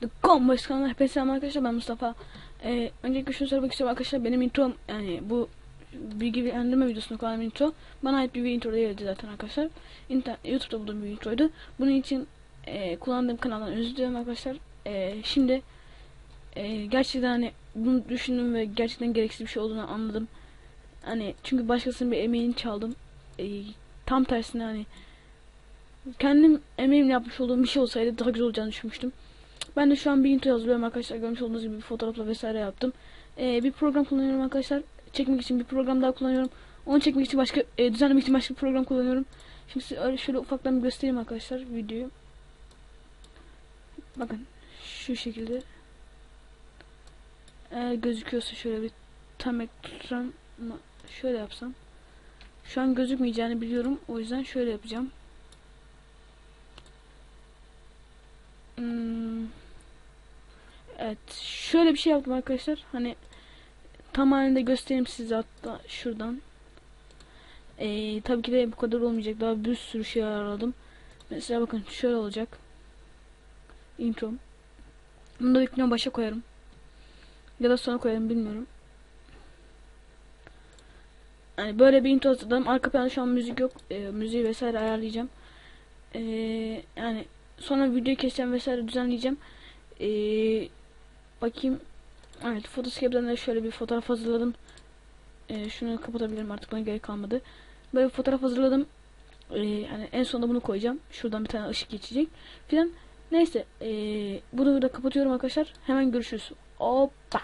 The Comboys kanalına hepinize selam arkadaşlar ben Mustafa. Ee, öncelikle şunu söylemek istiyorum arkadaşlar benim intro yani bu bilgilendirme videosunu koyan intro bana ait bir intro değildi zaten arkadaşlar. İnter YouTube'da bulduğum bir introydu. Bunun için e, kullandığım kanaldan özür diliyorum arkadaşlar. E, şimdi e, gerçekten hani bunu düşündüm ve gerçekten gereksiz bir şey olduğunu anladım. Hani çünkü başkasının bir emeğini çaldım. E, tam tersine hani kendim emeğimle yapmış olduğum bir şey olsaydı daha güzel olacağını düşünmüştüm. Ben de şu an bir intro hazırlıyorum arkadaşlar. Görmüş olduğunuz gibi bir fotoğrafla vesaire yaptım. Ee, bir program kullanıyorum arkadaşlar. Çekmek için bir program daha kullanıyorum. Onu çekmek için başka, e, düzenlemek için başka bir program kullanıyorum. Şimdi size öyle şöyle ufaktan bir göstereyim arkadaşlar videoyu. Bakın şu şekilde. Eğer gözüküyorsa şöyle bir tam ekran şöyle yapsam. Şu an gözükmeyeceğini biliyorum. O yüzden şöyle yapacağım. Hmm. Evet. Şöyle bir şey yaptım arkadaşlar. Hani tam halinde göstereyim size hatta şuradan. Ee, tabii ki de bu kadar olmayacak. Daha bir sürü şey aradım. Mesela bakın şöyle olacak. Intro. Bunu da büyük başa koyarım. Ya da sona koyarım bilmiyorum. Yani böyle bir intro hazırladım. Arka planda şu an müzik yok. Ee, müziği vesaire ayarlayacağım. Ee, yani sonra videoyu keseceğim vesaire düzenleyeceğim. Ee, bakayım. Evet Photoscape'den de şöyle bir fotoğraf hazırladım. Ee, şunu kapatabilirim artık bana gerek kalmadı. Böyle bir fotoğraf hazırladım. Ee, yani en sonunda bunu koyacağım. Şuradan bir tane ışık geçecek filan. Neyse ee, bunu da kapatıyorum arkadaşlar. Hemen görüşürüz. Hoppa.